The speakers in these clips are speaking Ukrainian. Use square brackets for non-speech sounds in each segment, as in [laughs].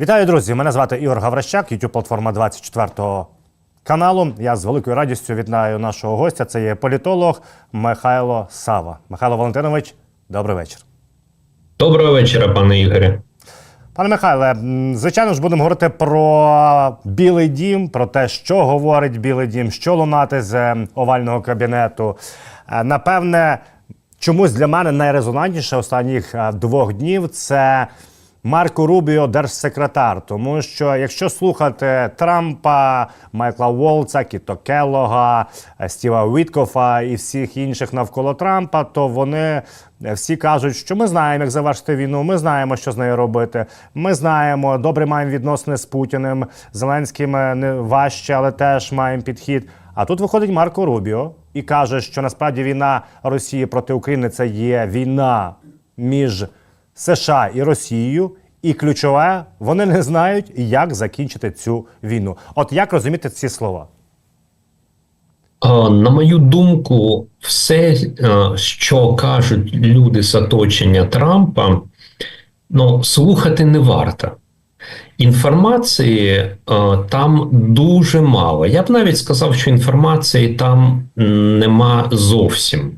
Вітаю, друзі! Мене звати Ігор Гаврищак, youtube платформа 24 каналу. Я з великою радістю вітаю нашого гостя. Це є політолог Михайло Сава. Михайло Валентинович, добрий вечір. Доброго вечора, пане Ігорі. Пане Михайле, звичайно ж будемо говорити про Білий дім, про те, що говорить Білий дім, що лунати з е, овального кабінету. Е, Напевне, чомусь для мене найрезонантніше останніх е, двох днів це Марко Рубіо, держсекретар. Тому що якщо слухати Трампа, Майкла Волца, Кіто Келлога, е, Стіва Віткофа і всіх інших навколо Трампа, то вони е, всі кажуть, що ми знаємо, як завершити війну. Ми знаємо, що з нею робити. Ми знаємо, добре маємо відносини з Путіним. Зеленським е, не важче, але теж маємо підхід. А тут виходить Марко Рубіо і каже, що насправді війна Росії проти України це є війна між США і Росією. І ключове, вони не знають, як закінчити цю війну. От як розуміти ці слова? На мою думку, все, що кажуть люди з оточення Трампа, ну, слухати не варто. Інформації а, там дуже мало. Я б навіть сказав, що інформації там нема зовсім.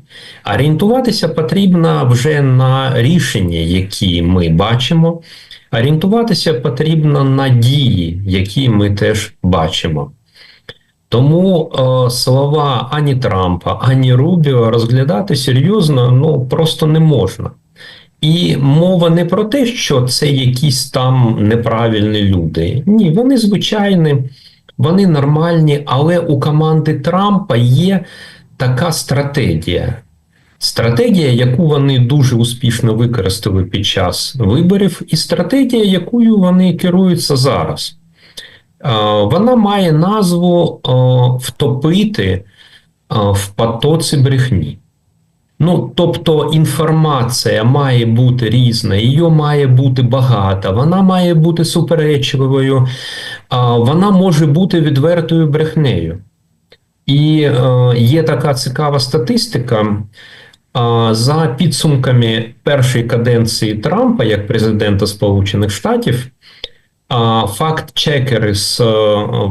Орієнтуватися потрібно вже на рішення, які ми бачимо. Орієнтуватися потрібно на дії, які ми теж бачимо. Тому е, слова ані Трампа, ані Рубіо розглядати серйозно ну просто не можна. І мова не про те, що це якісь там неправильні люди. Ні, вони звичайні, вони нормальні, але у команди Трампа є така стратегія. Стратегія, яку вони дуже успішно використали під час виборів, і стратегія, якою вони керуються зараз. Вона має назву втопити в потоці брехні. Ну, тобто інформація має бути різна, її має бути багато, вона має бути суперечливою, вона може бути відвертою брехнею. І е, є така цікава статистика. А, За підсумками першої каденції Трампа як президента Сполучених Штатів, а, факт-чекери з е,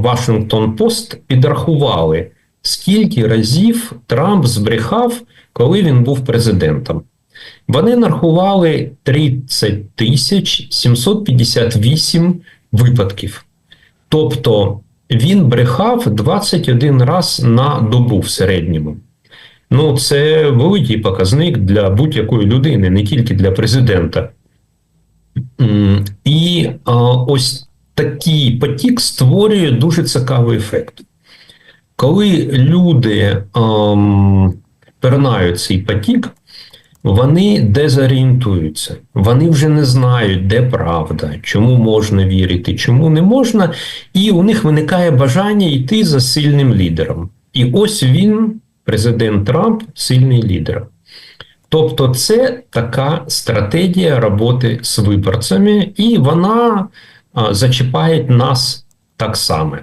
Washington Post підрахували, скільки разів Трамп збрехав, коли він був президентом. Вони нарахували 30 тисяч 758 випадків. Тобто він брехав 21 раз на добу в середньому. Ну, це великий показник для будь-якої людини, не тільки для президента. І а, ось такий потік створює дуже цікавий ефект. Коли люди ем, перенають цей потік, вони дезорієнтуються. Вони вже не знають, де правда, чому можна вірити, чому не можна, і у них виникає бажання йти за сильним лідером. І ось він, президент Трамп, сильний лідер. Тобто, це така стратегія роботи з виборцями, і вона зачіпає нас так само.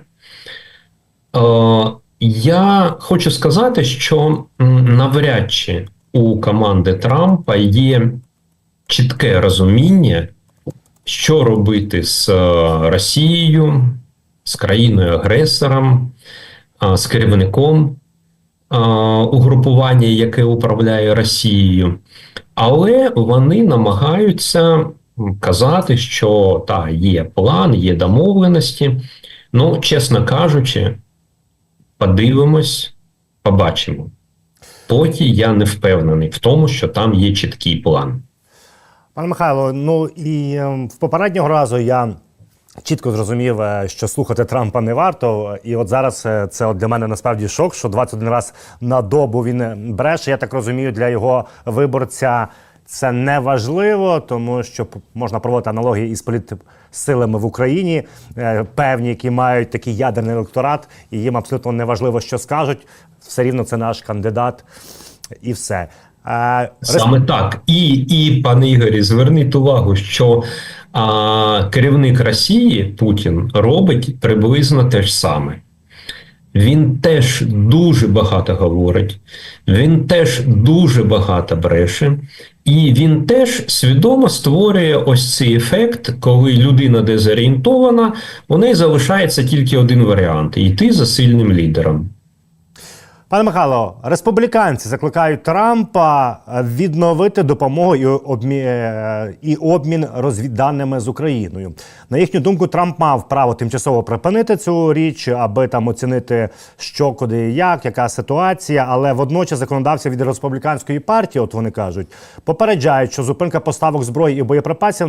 Е, я хочу сказати, що навряд чи у команди Трампа є чітке розуміння, що робити з е, Росією, з країною-агресором, з керівником угрупування, яке управляє Росією, але вони намагаються казати, що та є план, є домовленості. Ну, чесно кажучи, подивимось, побачимо. Поки я не впевнений в тому, що там є чіткий план. Пане Михайло, ну і ем, в попереднього разу я чітко зрозумів, е, що слухати Трампа не варто. І от зараз е, це от для мене насправді шок, що 21 раз на добу він бреше. Я так розумію, для його виборця це не важливо, тому що можна проводити аналогії із політсилами в Україні, е, певні, які мають такий ядерний електорат, і їм абсолютно не важливо, що скажуть. Все рівно це наш кандидат, і все. Е, Саме так. І, і пане Ігорі, зверніть увагу, що а, керівник Росії Путін робить приблизно те ж саме. Він теж дуже багато говорить, він теж дуже багато бреше, І він теж свідомо створює ось цей ефект, коли людина дезорієнтована, у неї залишається тільки один варіант йти за сильним лідером. Пане Михайло, республіканці закликають Трампа е, відновити допомогу і, обмі... е, і обмін розвідданими з Україною. На їхню думку, Трамп мав право тимчасово припинити цю річ, аби там оцінити, що куди і як, яка ситуація. Але водночас законодавці від республіканської партії, от вони кажуть, попереджають, що зупинка поставок зброї і боєприпасів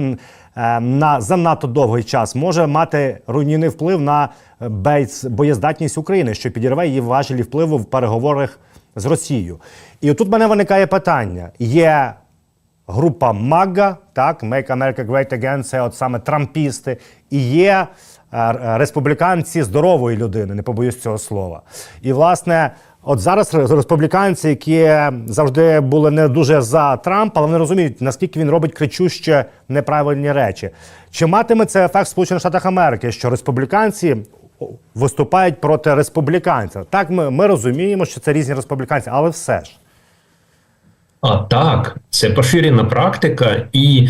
е, на занадто довгий час може мати руйнівний вплив на боєздатність України, що підірве її важелі впливу в переговорах з Росією. І тут мене виникає питання: є група МАГА, так, Make America Great Again, це от саме трампісти, і є е, республіканці здорової людини, не побоюсь цього слова. І власне. От зараз республіканці, які завжди були не дуже за Трампа, але вони розуміють, наскільки він робить кричуще неправильні речі. Чи матиме це ефект в Сполучених Штатах Америки, що республіканці виступають проти республіканців? Так, ми, ми розуміємо, що це різні республіканці, але все ж. А так, це поширена практика, і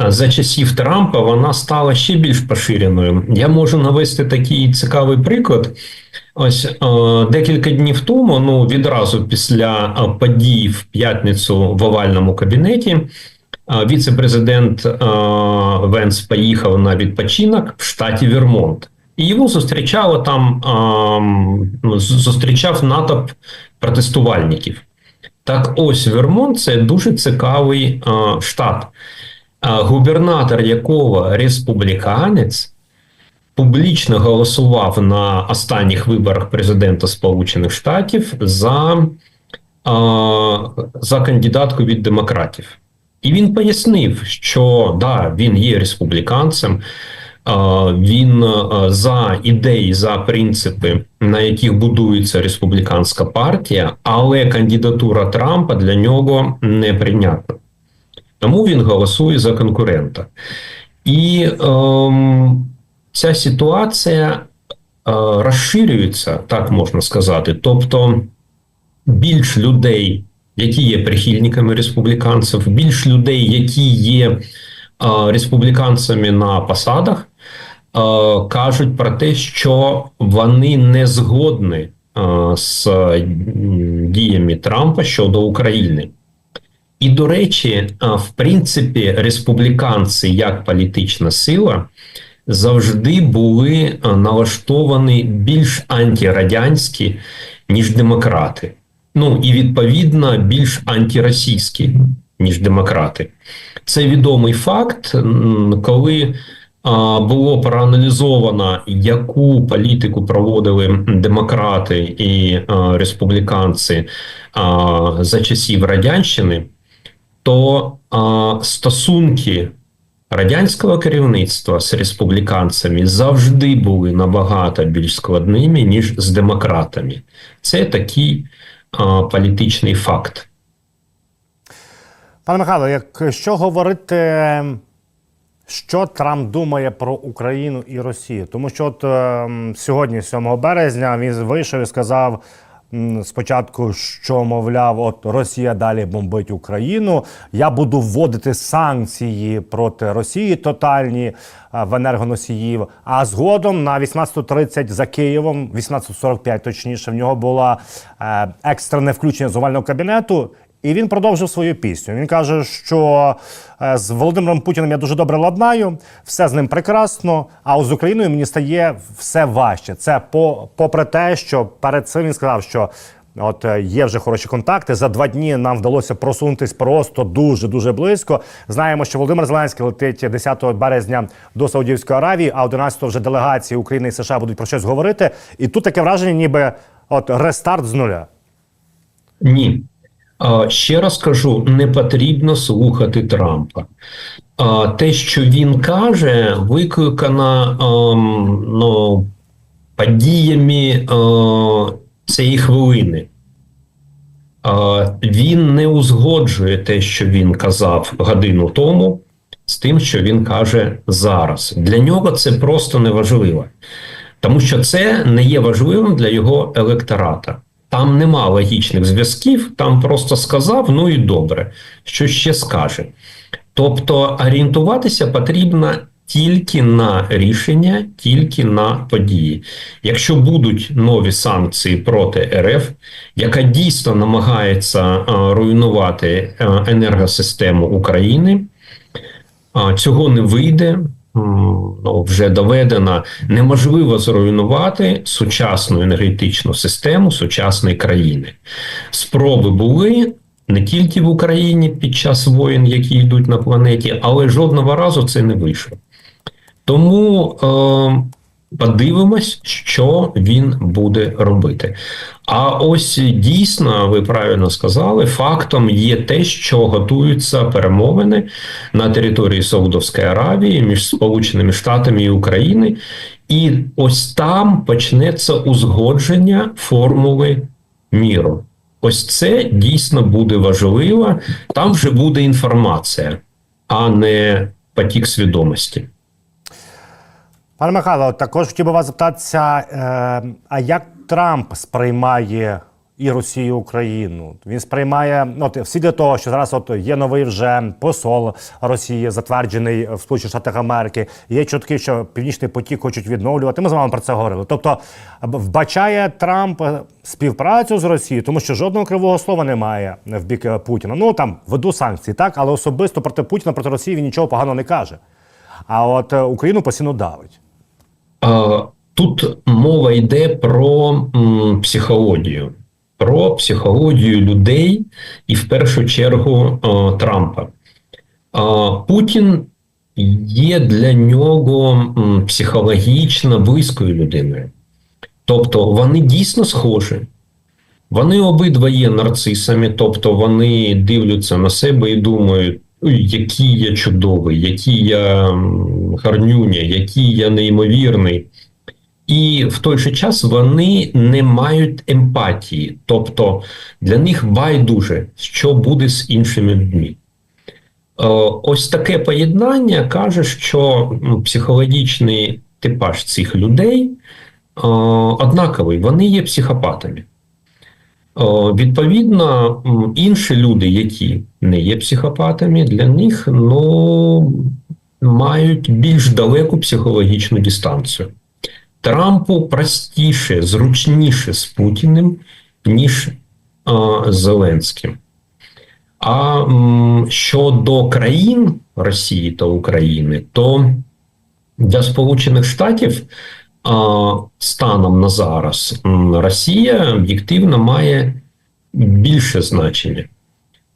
е, за часів Трампа вона стала ще більш поширеною. Я можу навести такий цікавий приклад. Ось е, декілька днів тому, ну відразу після е, подій в п'ятницю в овальному кабінеті, віце-президент Венс поїхав на відпочинок в штаті Вермонт. І його зустрічало там е, зустрічав натовп протестувальників. Так, ось Вермонт це дуже цікавий е, штат, е, губернатор якого республіканець публічно голосував на останніх виборах президента Сполучених Штатів за, е, за кандидатку від демократів. І він пояснив, що да, він є республіканцем. Він за ідеї, за принципи, на яких будується республіканська партія, але кандидатура Трампа для нього неприйнятна. Тому він голосує за конкурента. І ем, ця ситуація е, розширюється, так можна сказати. Тобто більш людей, які є прихильниками республіканців, більш людей, які є е, республіканцями на посадах. Кажуть про те, що вони не згодні з діями Трампа щодо України. І, до речі, в принципі, республіканці як політична сила завжди були налаштовані більш антирадянські, ніж демократи. Ну і відповідно більш антиросійські, ніж демократи. Це відомий факт, коли було проаналізовано, яку політику проводили демократи і республіканці за часів радянщини, то стосунки радянського керівництва з республіканцями завжди були набагато більш складними ніж з демократами. Це такий політичний факт. Пане Михайло, якщо говорити що Трамп думає про Україну і Росію? Тому що от е, сьогодні, 7 березня, він вийшов і сказав м, спочатку, що мовляв, от Росія далі бомбить Україну. Я буду вводити санкції проти Росії тотальні е, в енергоносіїв. А згодом на 18.30 за Києвом, 18.45 точніше, в нього було е, екстрене включення з овального кабінету. І він продовжив свою пісню. Він каже, що е, з Володимиром Путіним я дуже добре ладнаю, все з ним прекрасно. А з Україною мені стає все важче. Це по, попри те, що перед цим він сказав, що. От е, є вже хороші контакти. За два дні нам вдалося просунутись просто дуже дуже близько. Знаємо, що Володимир Зеленський летить 10 березня до Саудівської Аравії, а 11-го вже делегації України і США будуть про щось говорити. І тут таке враження, ніби от рестарт з нуля. Ні. Ще раз кажу: не потрібно слухати Трампа. Те, що він каже, викликано ну, подіями цієї хвилини. Він не узгоджує те, що він казав годину тому, з тим, що він каже зараз. Для нього це просто неважливо, тому що це не є важливим для його електората. Там нема логічних зв'язків, там просто сказав, ну і добре, що ще скаже. Тобто орієнтуватися потрібно тільки на рішення, тільки на події. Якщо будуть нові санкції проти РФ, яка дійсно намагається е, руйнувати е, енергосистему України, цього не вийде. Ну, вже доведено, неможливо зруйнувати сучасну енергетичну систему сучасної країни. Спроби були не тільки в Україні під час воєн, які йдуть на планеті, але жодного разу це не вийшло. Тому е, подивимось, що він буде робити. А ось дійсно, ви правильно сказали, фактом є те, що готуються перемовини на території Саудовської Аравії між Сполученими Штатами і Україною, і ось там почнеться узгодження формули міру. Ось це дійсно буде важливо. Там вже буде інформація, а не потік свідомості. Пане Михайло, також хотів би вас запитатися, е, а як Трамп сприймає і Росію, і Україну? Він сприймає ну, всі для того, що зараз от є новий вже посол Росії, затверджений в Сполучених Штатах Америки. Є чутки, що Північний потік хочуть відновлювати. Ми з вами про це говорили. Тобто, вбачає Трамп е, співпрацю з Росією, тому що жодного кривого слова немає в бік е, Путіна. Ну там веду санкції, так, але особисто проти Путіна, проти Росії він нічого поганого не каже. А от е, Україну постійно давить. Тут мова йде про психологію, про психологію людей і в першу чергу Трампа. Путін є для нього психологічно близькою людиною. Тобто вони дійсно схожі. Вони обидва є нарцисами, тобто вони дивляться на себе і думають, «Ой, який я чудовий, який я гарнюня, який я неймовірний. І в той же час вони не мають емпатії, тобто для них байдуже, що буде з іншими людьми. Е, Ось таке поєднання каже, що психологічний типаж цих людей е, однаковий, вони є психопатами. Е, Відповідно, інші люди, які не є психопатами, для них ну, мають більш далеку психологічну дистанцію. Трампу простіше, зручніше з Путіним, ніж а, Зеленським. А м, щодо країн Росії та України, то для Сполучених Штатів станом на зараз Росія об'єктивно має більше значення,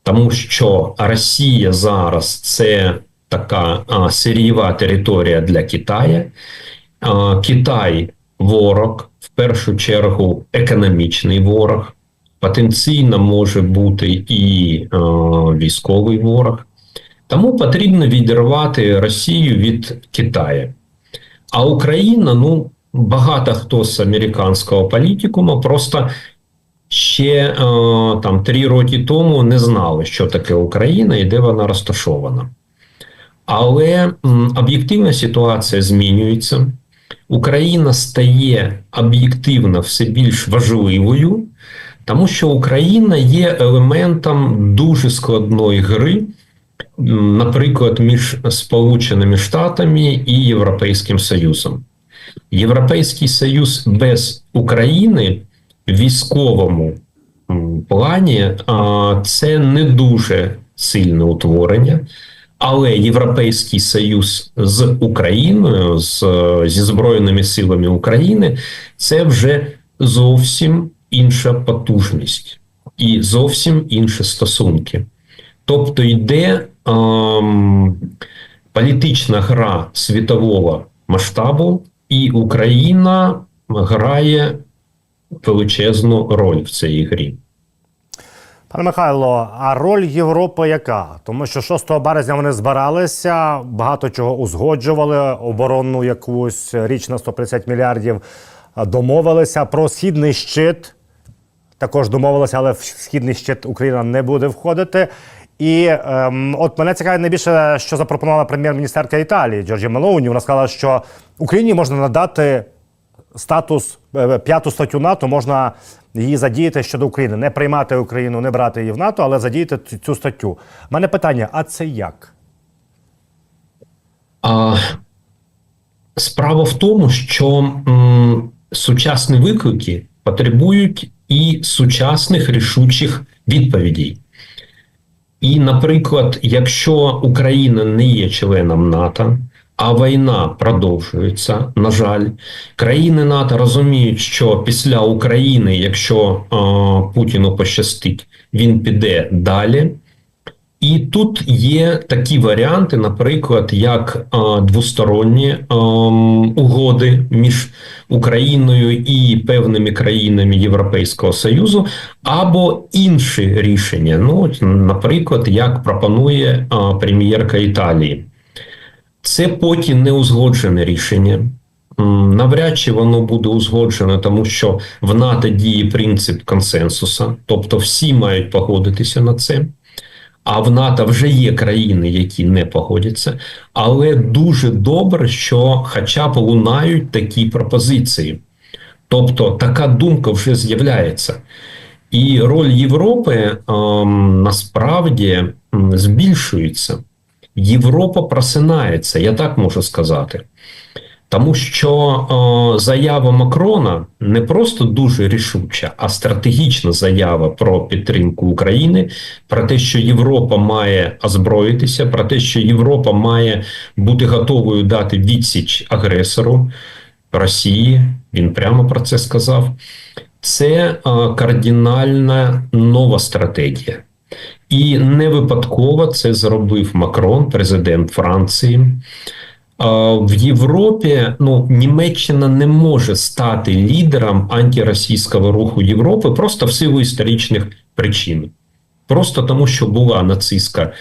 тому що Росія зараз це така а, сирієва територія для Китаю. Китай ворог, в першу чергу, економічний ворог, потенційно може бути і військовий ворог. Тому потрібно відірвати Росію від Китаю. А Україна, ну, багато хто з американського політикума просто ще е, там три роки тому не знали, що таке Україна і де вона розташована. Але об'єктивна ситуація змінюється. Україна стає об'єктивно все більш важливою, тому що Україна є елементом дуже складної гри, наприклад, між Сполученими Штатами і Європейським Союзом. Європейський Союз без України в військовому плані це не дуже сильне утворення. Але Європейський Союз з Україною, з, зі Збройними силами України, це вже зовсім інша потужність і зовсім інші стосунки. Тобто йде ем, політична гра світового масштабу, і Україна грає величезну роль в цій грі. Пане Михайло, а роль Європи яка? Тому що 6 березня вони збиралися, багато чого узгоджували, оборонну якусь річ на 150 мільярдів домовилися про східний щит. Також домовилися, але в східний щит Україна не буде входити. І ем, от мене цікавить найбільше, що запропонувала прем'єр-міністерка Італії Джорджі Мелоуні. Вона сказала, що Україні можна надати статус е, п'яту статтю НАТО можна її задіяти щодо України, не приймати Україну, не брати її в НАТО, але задіяти цю статтю. У мене питання: а це як? А, справа в тому, що м, сучасні виклики потребують і сучасних рішучих відповідей. І, наприклад, якщо Україна не є членом НАТО, а війна продовжується, на жаль, країни НАТО розуміють, що після України, якщо е, Путіну пощастить, він піде далі. І тут є такі варіанти, наприклад, як е, двосторонні е, угоди між Україною і певними країнами Європейського Союзу, або інші рішення. Ну, наприклад, як пропонує е, прем'єрка Італії. Це поки не узгоджене рішення. Навряд чи воно буде узгоджено, тому що в НАТО діє принцип консенсуса, тобто всі мають погодитися на це. А в НАТО вже є країни, які не погодяться. Але дуже добре, що хоча б лунають такі пропозиції. Тобто така думка вже з'являється. І роль Європи ем, насправді збільшується. Європа просинається, я так можу сказати. Тому що е, заява Макрона не просто дуже рішуча, а стратегічна заява про підтримку України, про те, що Європа має озброїтися, про те, що Європа має бути готовою дати відсіч агресору Росії. Він прямо про це сказав. Це е, кардинальна нова стратегія. І не випадково це зробив Макрон, президент Франції. В Європі ну Німеччина не може стати лідером антиросійського руху Європи просто в силу історичних причин. Просто тому, що була нацистська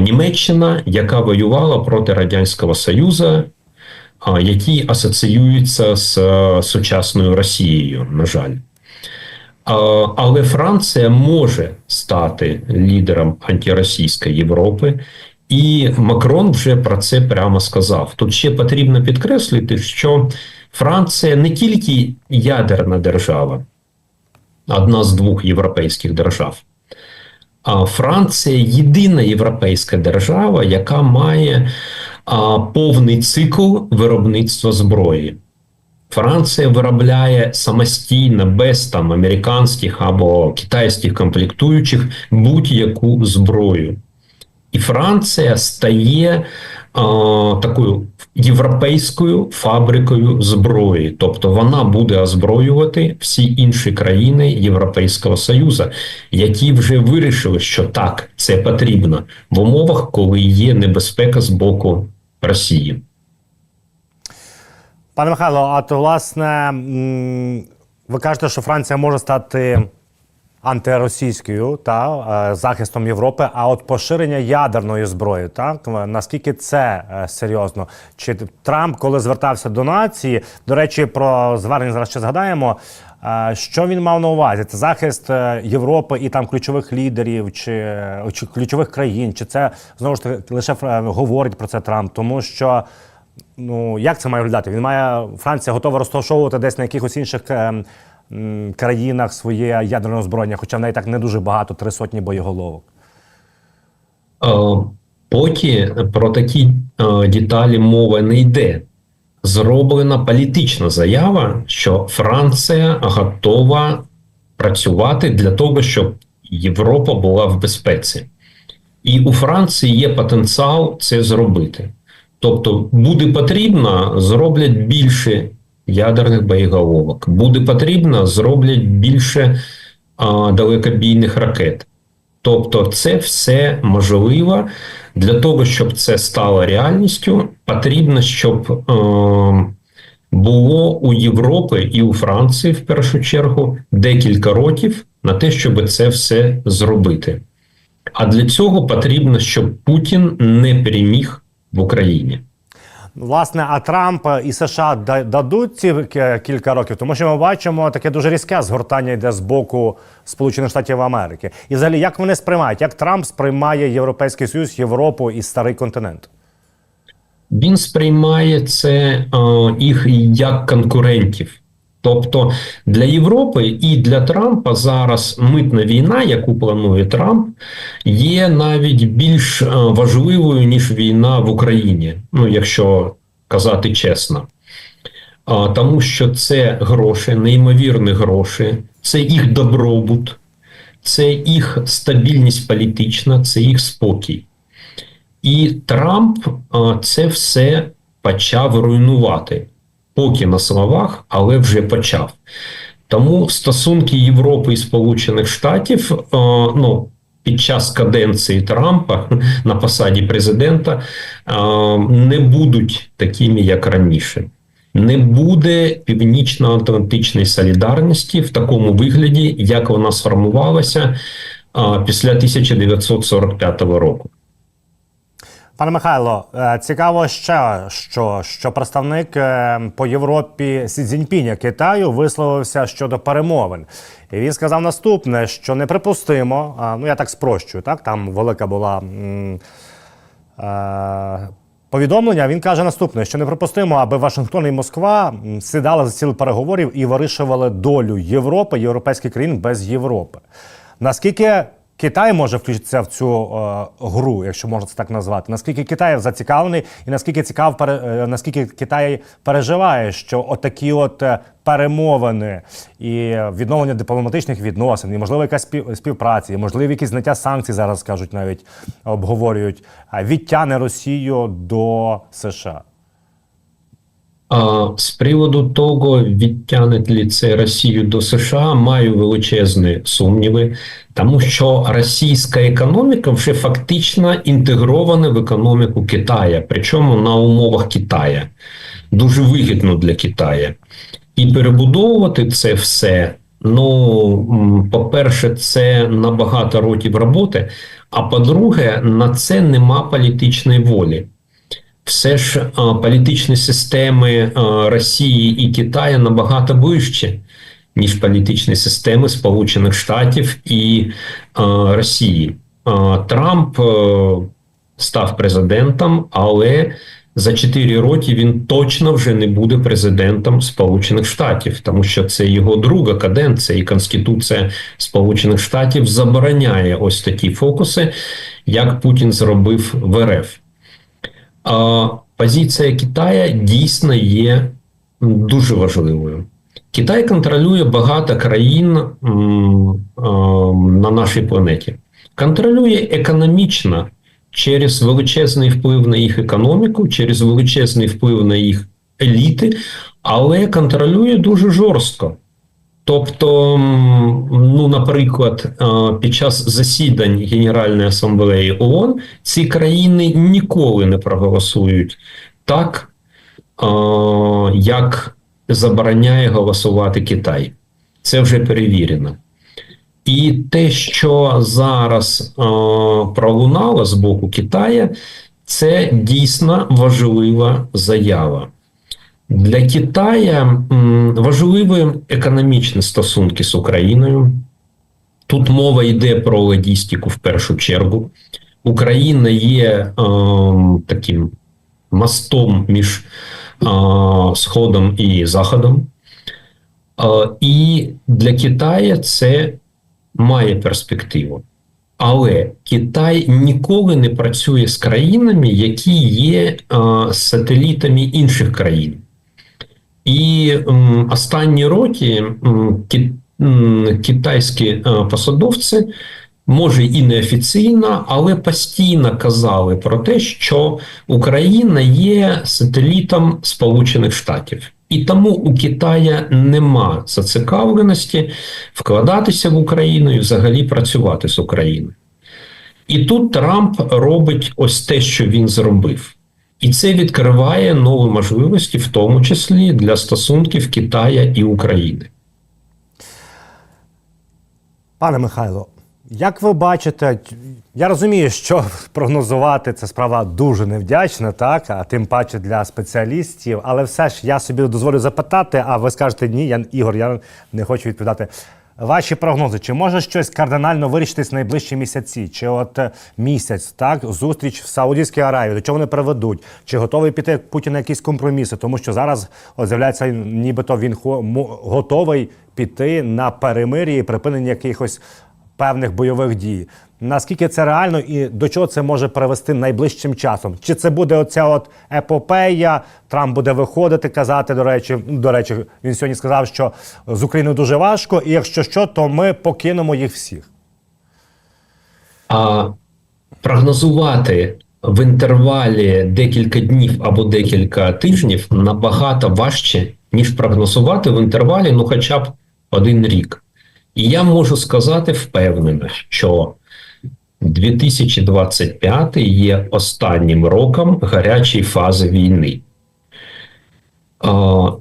Німеччина, яка воювала проти Радянського Союзу, який асоціюється з сучасною Росією, на жаль. Але Франція може стати лідером антиросійської Європи, і Макрон вже про це прямо сказав. Тут ще потрібно підкреслити, що Франція не тільки ядерна держава, одна з двох європейських держав. А Франція єдина європейська держава, яка має повний цикл виробництва зброї. Франція виробляє самостійно без там американських або китайських комплектуючих будь-яку зброю. І Франція стає е, такою європейською фабрикою зброї, тобто вона буде озброювати всі інші країни Європейського Союзу, які вже вирішили, що так, це потрібно в умовах, коли є небезпека з боку Росії. Пане Михайло, а то власне ви кажете, що Франція може стати антиросійською та е, захистом Європи. А от поширення ядерної зброї, так наскільки це е, серйозно? Чи Трамп, коли звертався до нації, до речі, про звернення зараз ще згадаємо. е, Що він мав на увазі? Це захист е, Європи і там ключових лідерів, чи, чи ключових країн, чи це знову ж таки лише е, говорить про це Трамп, тому що Ну, як це має виглядати? Він має Франція готова розташовувати десь на якихось інших е, м, країнах своє ядерне озброєння, хоча в неї так не дуже багато, три сотні боєголовок. Е, Поки про такі е, деталі мова не йде. Зроблена політична заява, що Франція готова працювати для того, щоб Європа була в безпеці. І у Франції є потенціал це зробити. Тобто, буде потрібно, зроблять більше ядерних боєголовок. Буде потрібно, зроблять більше а, далекобійних ракет. Тобто, це все можливо для того, щоб це стало реальністю. Потрібно, щоб е, було у Європи і у Франції в першу чергу декілька років на те, щоб це все зробити. А для цього потрібно, щоб Путін не переміг в Україні. Власне, а Трамп і США дадуть ці кілька років, тому що ми бачимо таке дуже різке згортання йде з боку Сполучених Штатів Америки. І взагалі, як вони сприймають, як Трамп сприймає Європейський Союз, Європу і старий континент? Він сприймає це е, їх як конкурентів. Тобто для Європи і для Трампа зараз митна війна, яку планує Трамп, є навіть більш е, важливою ніж війна в Україні. Ну, якщо казати чесно. А, Тому що це гроші, неймовірні гроші, це їх добробут, це їх стабільність політична, це їх спокій. І Трамп а, це все почав руйнувати, поки на словах, але вже почав. Тому стосунки Європи і Сполучених Штатів а, ну, під час каденції Трампа [laughs] на посаді президента а, не будуть такими, як раніше. Не буде північно-атлантичної солідарності в такому вигляді, як вона сформувалася а, після 1945 року. Пане Михайло, е, цікаво ще, що, що представник е, по Європі Сі Цзіньпіня Китаю висловився щодо перемовин. І він сказав наступне: що неприпустимо, ну я так спрощую, так там велика була. е, Повідомлення він каже наступне: що неприпустимо, аби Вашингтон і Москва сідали за стіл переговорів і вирішували долю Європи, європейських країн без Європи. Наскільки Китай може включитися в цю е, гру, якщо можна це так назвати? Наскільки Китай зацікавлений, і наскільки цікав пере- е, наскільки Китай переживає, що отакі от е, перемовини і відновлення дипломатичних відносин, і можливо якась спів- співпраця, і можливі якісь зняття санкцій зараз кажуть, навіть обговорюють, відтягне Росію до США. А з приводу того, відтягне ли це Росію до США, маю величезні сумніви, тому що російська економіка вже фактично інтегрована в економіку Китая, причому на умовах Китая. Дуже вигідно для Китаю. І перебудовувати це все. Ну, по-перше, це на багато років роботи. А по-друге, на це нема політичної волі все ж політичні системи Росії і Китаю набагато вищі, ніж політичні системи Сполучених Штатів і Росії. Трамп е, став президентом, але за 4 роки він точно вже не буде президентом Сполучених Штатів, тому що це його друга каденція, і Конституція Сполучених Штатів забороняє ось такі фокуси, як Путін зробив в РФ. Позиція Китаю дійсно є дуже важливою. Китай контролює багато країн на нашій планеті. Контролює економічно через величезний вплив на їх економіку, через величезний вплив на їх еліти, але контролює дуже жорстко. Тобто, ну, наприклад, під час засідань Генеральної асамблеї ООН ці країни ніколи не проголосують так, як забороняє голосувати Китай. Це вже перевірено. І те, що зараз пролунало з боку Китаю, це дійсно важлива заява. Для Китая важливі економічні стосунки з Україною. Тут мова йде про логістику в першу чергу. Україна є е, таким мостом між е, Сходом і Заходом. Е, і для Китаю це має перспективу. Але Китай ніколи не працює з країнами, які є е, сателітами інших країн. І останні роки китайські е, посадовці, може і неофіційно, але постійно казали про те, що Україна є сателітом Сполучених Штатів. І тому у Китая нема зацікавленості вкладатися в Україну і взагалі працювати з Україною. І тут Трамп робить ось те, що він зробив. І це відкриває нові можливості, в тому числі для стосунків Китая і України. Пане Михайло, як ви бачите, я розумію, що прогнозувати це справа дуже невдячна, так, а тим паче для спеціалістів, але все ж я собі дозволю запитати, а ви скажете ні, я Ігор, я не хочу відповідати. Ваші прогнози, чи може щось кардинально вирішитись найближчі місяці? Чи от е, місяць, так, зустріч в Саудівській Аравії, до чого вони приведуть? Чи готовий піти Путін на якісь компроміси? Тому що зараз от, з'являється, нібито він готовий піти на перемир'я і припинення якихось певних бойових дій. Наскільки це реально і до чого це може привести найближчим часом? Чи це буде оця от епопея? Трамп буде виходити, казати, до речі, до речі, він сьогодні сказав, що з Україною дуже важко, і якщо що, то ми покинемо їх всіх. А прогнозувати в інтервалі декілька днів або декілька тижнів набагато важче, ніж прогнозувати в інтервалі, ну хоча б один рік. І я можу сказати впевнено, що 2025 є останнім роком гарячої фази війни.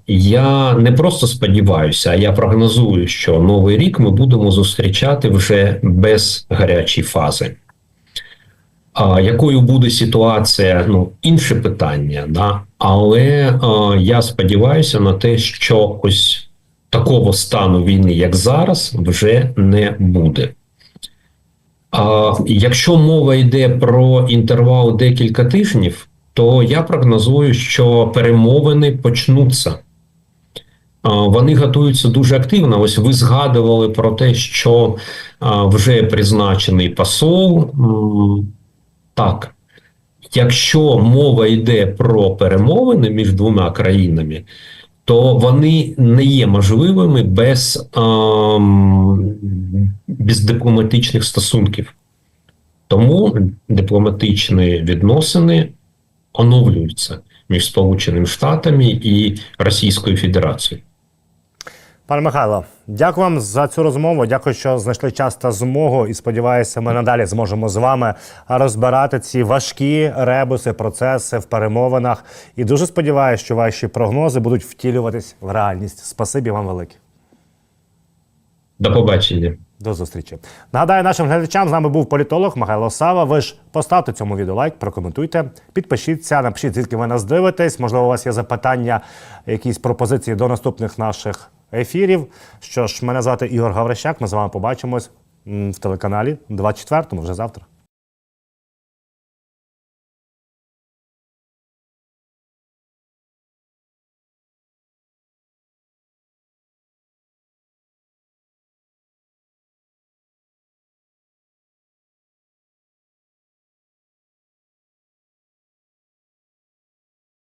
Я не просто сподіваюся, а я прогнозую, що новий рік ми будемо зустрічати вже без гарячої фази. А, якою буде ситуація? Ну, інше питання, да? але а, я сподіваюся на те, що ось такого стану війни, як зараз, вже не буде. Якщо мова йде про інтервал декілька тижнів, то я прогнозую, що перемовини почнуться. Вони готуються дуже активно. Ось ви згадували про те, що вже призначений посол. Так, якщо мова йде про перемовини між двома країнами, то вони не є можливими без, ем, без дипломатичних стосунків. Тому дипломатичні відносини оновлюються між Сполученими Штатами і Російською Федерацією. Пане Михайло, дякую вам за цю розмову. Дякую, що знайшли час та змогу. І сподіваюся, ми надалі зможемо з вами розбирати ці важкі ребуси, процеси в перемовинах. І дуже сподіваюся, що ваші прогнози будуть втілюватись в реальність. Спасибі вам велике. До побачення. До зустрічі. Нагадаю нашим глядачам, з нами був політолог Михайло Сава. Ви ж поставте цьому відео лайк, прокоментуйте, підпишіться, напишіть, звідки ви нас дивитесь. Можливо, у вас є запитання, якісь пропозиції до наступних наших ефірів. Що ж, мене звати Ігор Гаврищак. Ми з вами побачимось в телеканалі 24-му вже завтра.